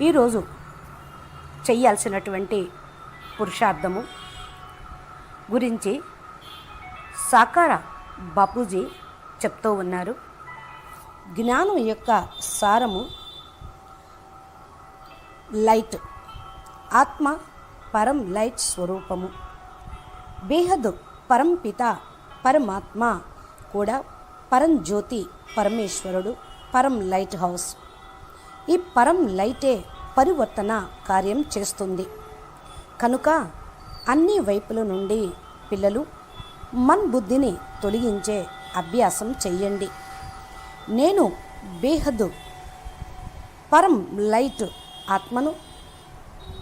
ఈరోజు చేయాల్సినటువంటి పురుషార్థము గురించి సాకార బాపూజీ చెప్తూ ఉన్నారు. జ్ఞానం యొక్క సారము లైట్ ఆత్మ పరం లైట్ స్వరూపము. బేహద్ పరంపిత పరమాత్మ కూడా పరం జ్యోతి పరమేశ్వరుడు పరం లైట్ హౌస్. ఈ పరం లైటే పరివర్తన కార్యం చేస్తుంది. కనుక అన్ని వైపుల నుండి పిల్లలు మన్ బుద్ధిని తొలగించే అభ్యాసం చెయ్యండి. నేను బేహద్ పరం లైట్ ఆత్మను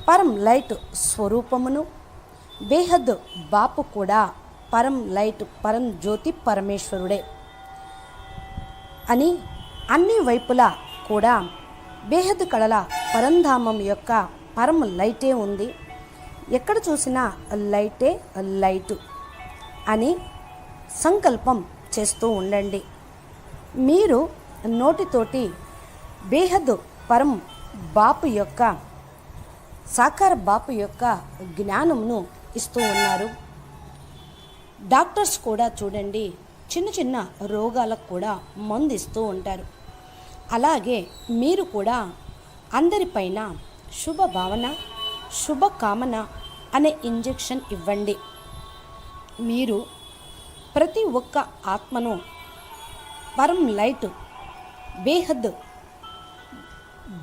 పరం లైట్ స్వరూపమును బేహద్ బాపు కూడా పరం లైట్ పరం జ్యోతి పరమేశ్వరుడే అని అన్ని వైపులా కూడా బేహద్ కళల పరంధామం యొక్క పరం లైటే ఉంది. ఎక్కడ చూసినా లైటే లైటు అని సంకల్పం చేస్తూ ఉండండి. మీరు నోటితోటి బేహద్ పరం బాపు యొక్క సాకార బాపు యొక్క జ్ఞానమును ఇస్తూ ఉన్నారు. డాక్టర్స్ కూడా చూడండి చిన్న చిన్న రోగాలకు కూడా మందు ఇస్తూ ఉంటారు. అలాగే మీరు కూడా అందరిపైన శుభ భావన శుభకామన అనే ఇంజెక్షన్ ఇవ్వండి. మీరు ప్రతి ఒక్క ఆత్మను పరం లైట్ బేహద్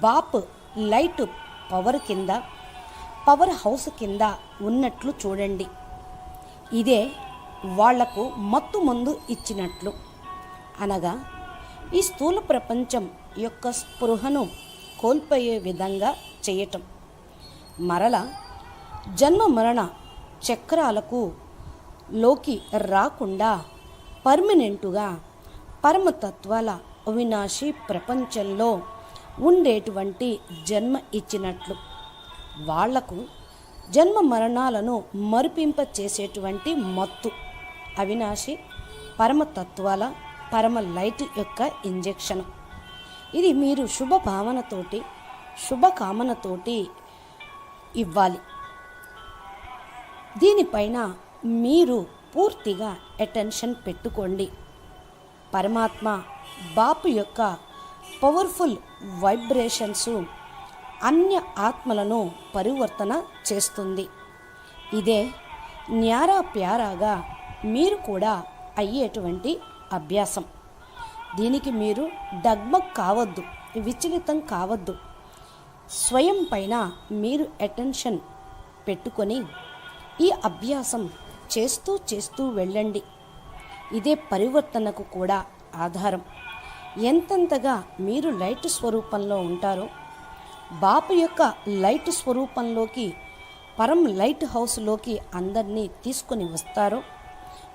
బాప్ లైట్ పవర్ కింద పవర్ హౌస్ కింద ఉన్నట్లు చూడండి. ఇదే వాళ్ళకు మత్తు మందు ఇచ్చినట్లు అనగా ఈ స్థూల ప్రపంచం యొక్క స్పృహను కోల్పోయే విధంగా చేయటం. మరల జన్మ మరణ చక్రాలకు లోకి రాకుండా పర్మనెంటుగా పరమతత్వాల అవినాశి ప్రపంచంలో ఉండేటువంటి జన్మ ఇచ్చినట్లు వాళ్ళకు జన్మ మరణాలను మరిపింప చేసేటువంటి మత్తు. అవినాశి పరమతత్వాల పరమ లైట్ యొక్క ఇంజెక్షన్. ఇది మీరు శుభ భావనతోటి శుభకామనతోటి ఇవ్వాలి. దీనిపైన మీరు పూర్తిగా అటెన్షన్ పెట్టుకోండి. పరమాత్మ బాపు యొక్క పవర్ఫుల్ వైబ్రేషన్స్ అన్య ఆత్మలను పరివర్తన చేస్తుంది. ఇదే న్యారా ప్యారాగా మీరు కూడా అయ్యేటువంటి అభ్యాసం. దీనికి మీరు డగ్మగ్ కావద్దు విచలితం కావద్దు. స్వయం పైన మీరు అటెన్షన్ పెట్టుకొని ఈ అభ్యాసం చేస్తూ చేస్తూ వెళ్ళండి. ఇదే పరివర్తనకు కూడా ఆధారం. ఎంతెంతగా మీరు లైట్ స్వరూపంలో ఉంటారో బాపు యొక్క లైట్ స్వరూపంలోకి పరం లైట్ హౌస్లోకి అందరినీ తీసుకొని వస్తారో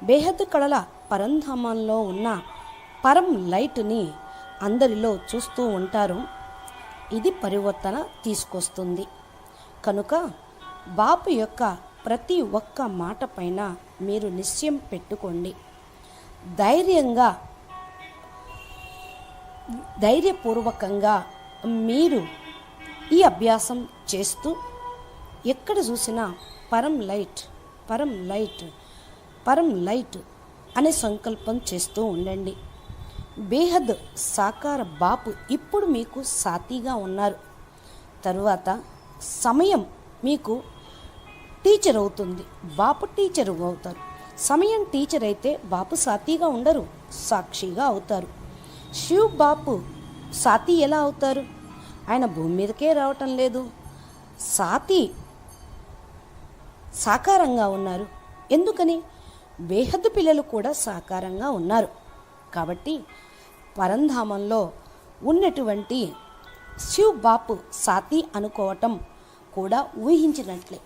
బేహద్ కళల పరంధామంలో ఉన్న పరం లైట్ని అందరిలో చూస్తూ ఉంటారు. ఇది పరివర్తన తీసుకొస్తుంది. కనుక బాపు యొక్క ప్రతి ఒక్క మాట పైన మీరు నిశ్చయం పెట్టుకోండి. ధైర్యంగా ధైర్యపూర్వకంగా మీరు ఈ అభ్యాసం చేస్తూ ఎక్కడ చూసినా పరం లైట్ పరం లైట్ పరం లైట్ అనే సంకల్పం చేస్తూ ఉండండి. బేహద్ సాకార బాపు ఇప్పుడు మీకు సాతీగా ఉన్నారు. తరువాత సమయం మీకు టీచర్ అవుతుంది. బాపు టీచర్ అవుతారు. సమయం టీచర్ అయితే బాపు సాతీగా ఉండరు సాక్షిగా అవుతారు. శివ్ బాపు సాతి ఎలా అవుతారు? ఆయన భూమి మీదకే రావటం లేదు. సాతి సాకారంగా ఉన్నారు. ఎందుకని? బేహద్దు పిల్లలు కూడా సాకారంగా ఉన్నారు. కాబట్టి పరంధామంలో ఉన్నటువంటి శివ్ బాపు సాతి అనుకోవటం కూడా ఊహించినట్లే.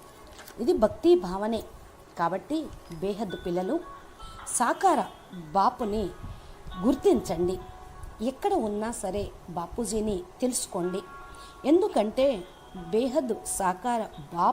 ఇది భక్తి భావనే. కాబట్టి బేహద్దు పిల్లలు సాకార బాపుని గుర్తించండి. ఎక్కడ ఉన్నా సరే బాపూజీని తెలుసుకోండి. ఎందుకంటే బేహద్ సాకార బాపు